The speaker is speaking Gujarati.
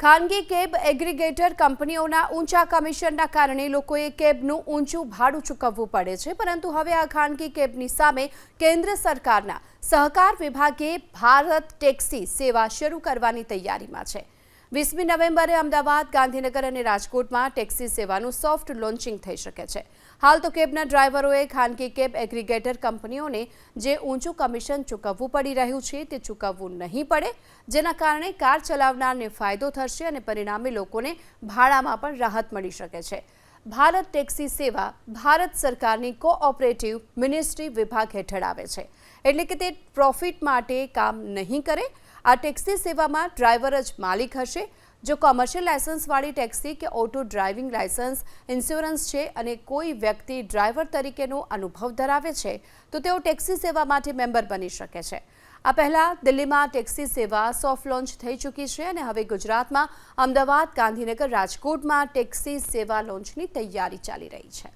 ખાનગી કેબ એગ્રીગેટર કંપનીઓના ઊંચા કમિશનના કારણે લોકોએ કેબનું ઊંચું ભાડું ચૂકવવું પડે છે, પરંતુ હવે આ ખાનગી કેબની સામે કેન્દ્ર સરકારના સહકાર વિભાગે ભારત ટેક્સી સેવા શરૂ કરવાની તૈયારીમાં છે. વીસમી નવેમ્બરે અમદાવાદ, ગાંધીનગર અને રાજકોટમાં ટેક્સી સેવાનું સોફ્ટ લોન્ચિંગ થઈ શકે છે. હાલ તો કેબના ડ્રાઈવરોએ ખાનગી કેબ એગ્રીગેટર કંપનીઓને જે ઊંચું કમિશન ચૂકવવું પડી રહ્યું છે તે ચૂકવવું નહીં પડે, જેના કારણે કાર ચલાવનારને ફાયદો થશે અને પરિણામે લોકોને ભાડામાં પણ રાહત મળી શકે છે. ભારત ટેક્સી સેવા ભારત સરકારની કોઓપરેટિવ મિનિસ્ટ્રી વિભાગ હેઠળ આવે છે. એટલે કે તે પ્રોફિટ માટે કામ નહીં કરે આ ટેક્સી સેવામાં ડ્રાઈવર જ માલિક હશે? જો કોમર્શિયલ લાયસન્સવાળી ટેક્સી કે ઓટો ડ્રાઇવિંગ લાયસન્સ ઇન્સ્યોરન્સ છે અને કોઈ વ્યક્તિ ડ્રાઈવર તરીકેનો અનુભવ ધરાવે છે, તો તેઓ ટેક્સી સેવા માટે મેમ્બર બની શકે છે. આ પહેલાં દિલ્હીમાં ટેક્સી સેવા સોફ્ટ લોન્ચ થઈ ચૂકી છે અને હવે ગુજરાતમાં અમદાવાદ ગાંધીનગર રાજકોટમાં ટેક્સી સેવા લોન્ચની તૈયારી ચાલી રહી છે.